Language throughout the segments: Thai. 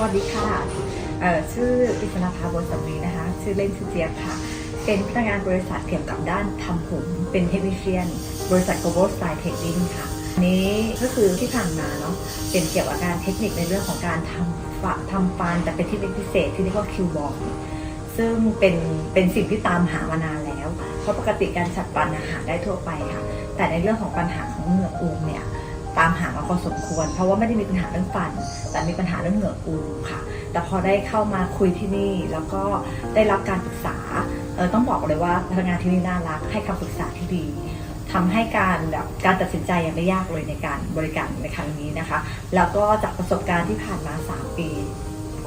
สวัสดีค่ะ ชื่อปิศนาภาบนสำลีนะคะ ชื่อเล่นชื่อเจี๊ยบค่ะ เป็นพนักงานบริษัทเกี่ยวกับด้านทำผม เป็นเทคนิชเชียน บริษัท Global Style Trading ค่ะ นี้ก็คือที่ผ่านมาเนาะ เป็นเกี่ยวกับการเทคนิคในเรื่องของการทำฟะทำฟันแต่เป็นเทคนิคพิเศษที่เรียกว่าคิวบอลซึ่งเป็นเป็นสิ่งที่ตามหามานานแล้ว เพราะปกติการฉัดฟันน่ะหาได้ทั่วไปค่ะ แต่ในเรื่องของปัญหาของเหงือกอูมเนี่ย ตามหามาพอสมควร เพราะว่าไม่ได้มีปัญหาเรื่องฟัน แต่มีปัญหาเรื่องเหงือกอูค่ะ แต่พอได้เข้ามาคุยที่นี่แล้วก็ได้รับการปรึกษาเออต้องบอกเลยว่าพนักงานที่นี่น่ารักให้คำปรึกษาที่ดีทำให้การแบบการตัดสินใจยังไม่ยากเลยในการบริการในครั้งนี้นะคะ แล้วก็จากประสบการณ์ที่ผ่านมา 3 ปี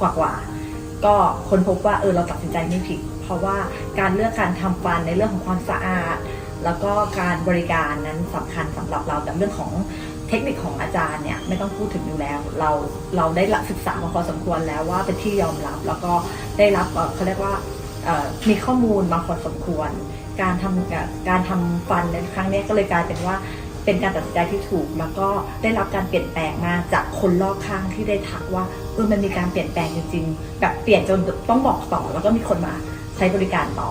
กว่าๆก็ค้นพบว่าเออเราตัดสินใจไม่ผิด เพราะว่าการเลือกการทำฟันในเรื่องของความสะอาด แล้วก็การบริการนั้นสำคัญสำหรับเราแต่เรื่องของ เทคนิคของอาจารย์เนี่ยไม่ต้องพูดถึงอยู่แล้ว เราเราได้รับศึกษามาพอสมควรแล้วว่าเป็นที่ยอมรับ แล้วก็ได้รับเขาเรียกว่ามีข้อมูลมาพอสมควร การทำกับการทำฟันในครั้งนี้ก็เลยกลายเป็นว่าเป็นการตัดสินใจที่ถูก แล้วก็ได้รับการเปลี่ยนแปลงมาจากคนรอบข้างที่ได้ทักว่าเออมันมีการเปลี่ยนแปลงจริงๆแบบเปลี่ยนจนต้องบอกต่อ แล้วก็มีคนมาใช้บริการต่อ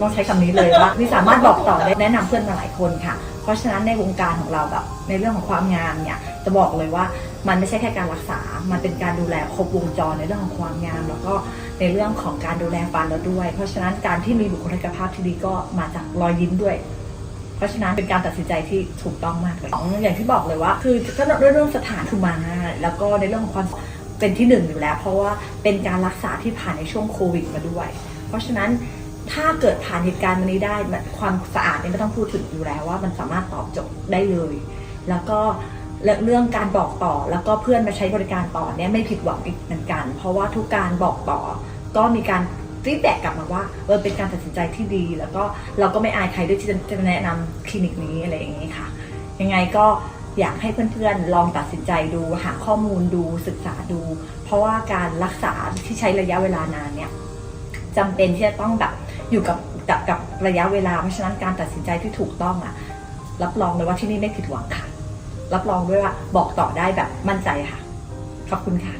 ต้องใช้คำนี้เลยว่านี่สามารถบอกต่อได้แนะนำเพื่อนมาหลายคนค่ะ เพราะฉะนั้นในวงการของเราแบบในเรื่องของความงามเนี่ยจะบอกเลยว่ามันไม่ใช่แค่การรักษา มันเป็นการดูแลครบวงจรในเรื่องของความงาม แล้วก็ในเรื่องของการดูแลฟันเราด้วย เพราะฉะนั้นการที่มีบุคลิกภาพที่ดีก็มาจากรอยยิ้มด้วย เพราะฉะนั้นเป็นการตัดสินใจที่ถูกต้องมากเลยสองอย่างที่บอกเลยว่า คือถ้าเรื่องสถานคือมาง่าแล้วก็ในเรื่องของความเป็นที่หนึ่งอยู่แล้ว เพราะว่าเป็นการรักษาที่ผ่านในช่วงโควิดมาด้วย เพราะฉะนั้น ถ้าเกิดผ่านเหตุการณ์มานี้ได้ความสะอาดเนี่ยไม่ต้องพูดถึงอยู่แล้วว่ามันสามารถตอบโจทย์ได้เลย แล้วก็เรื่องการบอกต่อแล้วก็เพื่อนมาใช้บริการต่อเนี่ยไม่ผิดหวังอีกเหมือนกัน เพราะว่าทุกการบอกต่อ ก็มีการฟีดแบ็กกลับมาว่าเออเป็นการตัดสินใจที่ดี แล้วก็เราก็ไม่อายใครด้วยที่จะแนะนำคลินิกนี้อะไรอย่างนี้ค่ะ ยังไงก็อยากให้เพื่อนๆ ลองตัดสินใจดูหาข้อมูลดูศึกษาดู เพราะว่าการรักษาที่ใช้ระยะเวลานานเนี่ยจำเป็นที่จะต้องแบบ อยู่กับกับกับระยะเวลาเพราะฉะนั้นการตัดสินใจที่ถูกต้องอะรับรองเลยว่าที่นี่ไม่ผิดหวังค่ะ รับรองด้วยว่าบอกต่อได้แบบมั่นใจค่ะ ขอบคุณค่ะ